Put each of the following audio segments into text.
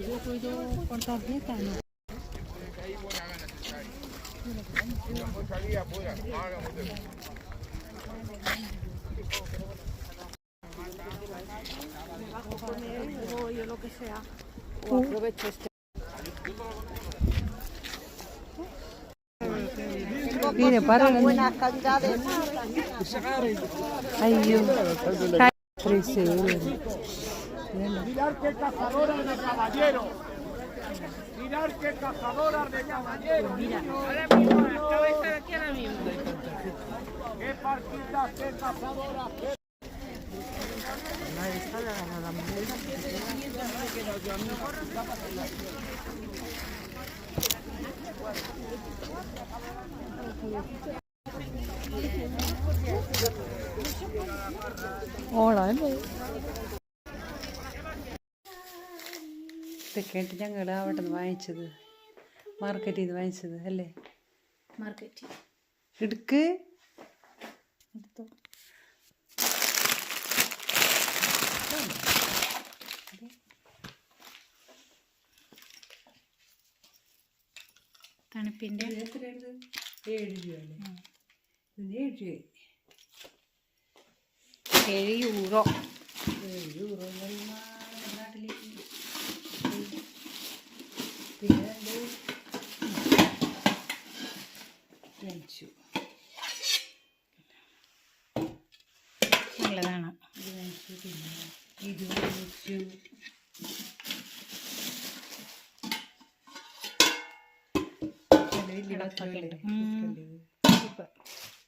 Yo cuido con tarjeta, ¿no? yo lo que sea. O aprovecho este. Mire, para buenas calidades. Ay, euros. Mirar qué cazadoras de caballero. Mirar qué cazadoras de caballero. Mira, ahora mismo, acaba de estar aquí ahora mismo. Qué partidas, qué cazadoras, qué... ഓളല്ലേ ആയിട്ട് ഞങ്ങൾ അവിടെ നിന്ന് വാങ്ങിച്ചത്. മാർക്കറ്റിൽ നിന്ന് വാങ്ങിച്ചത് അല്ലേ? Market. എടുക്ക്. എടുത്തോ. തണുപ്പിന്റെ ഏഴ് രൂപ അല്ലേ ഇതിന് ഏഴ് രൂപ. ഏഴ് യൂറോ. ഏഴ് യൂറോ. നാട്ടിലേക്ക് പിന്നെ രണ്ട് വാങ്ങിച്ചു നല്ലതാണ് ഇത് വാങ്ങിച്ചു പിന്നെ ഇത് വാങ്ങിച്ചു നല്ല വലിയ അടപ്പൊക്കെ പാത്രമല്ലേ? ഉണ്ട്. ഉം. ഇതൊക്കെ സൂപ്പർ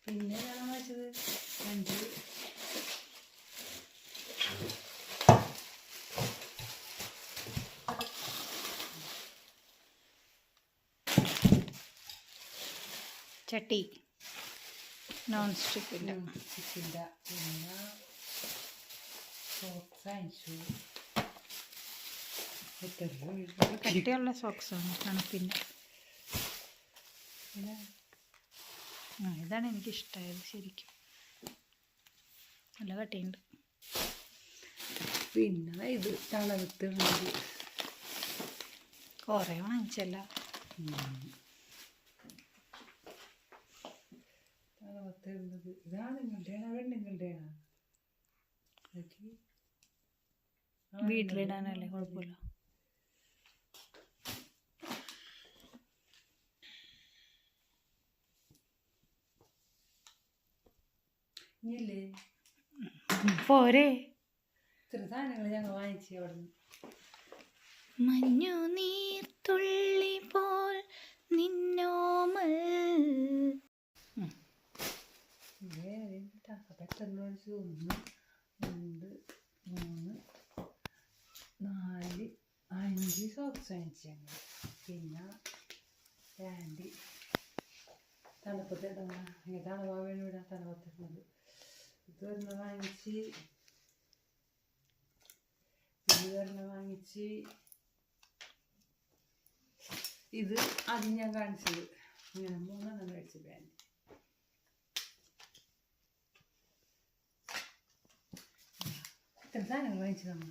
പിന്നെ ഞാൻ വാങ്ങിച്ചത് രണ്ട് ചട്ടി. നോൺ സ്റ്റിക്കിന്റെ ചിക്കന്റെ പിന്നെ സോക്സ് അയച്ചു കട്ടിയുള്ള സോക്സാണ് തണുപ്പിന്റെ പിന്നെ. ആ ഇതാണ് എനിക്കിഷ്ടമായത് ശരിക്കും. നല്ല കട്ടിയുണ്ട്. പിന്നെ ഇത് തളവത്തിടുന്നത് കുറേ വാങ്ങിച്ചല്ല. തളവത്തിടുന്നത് ഇതാണ് നിങ്ങളുടെയാണ് പെണ്ണുങ്ങളുടെയാണ്. നിങ്ങളുടെയാണ് വീട്ടിലിടാനല്ലേ കുഴപ്പമില്ല. ഇനിയല്ലേ? പോരെ. ഇത്ര സാധനങ്ങൾ ഞങ്ങൾ വാങ്ങിച്ചു അവിടെ മഞ്ഞു നീർത്തുള്ളി വെച്ച് ഒന്ന് രണ്ട് മൂന്ന് നാല് അഞ്ച് സോക്സ് വാങ്ങിച്ചു പിന്നെ രണ്ട് തണുപ്പത്തിടണ ഇങ്ങനെ തണുപ്പാൻ വേണ്ടി ഇവിടെ തണുപ്പത്തിടുന്നത് ഇത് ഒരെണ്ണം വാങ്ങിച്ച് ഇത് ഒരെണ്ണം വാങ്ങിച്ച് ഇത് അത് ഞാൻ കാണിച്ചത്. ഇങ്ങനെ മൂന്നെണ്ണം മേടിച്ച് പാന്റ് ഇത്ര സാധനങ്ങൾ വാങ്ങിച്ചു നമ്മൾ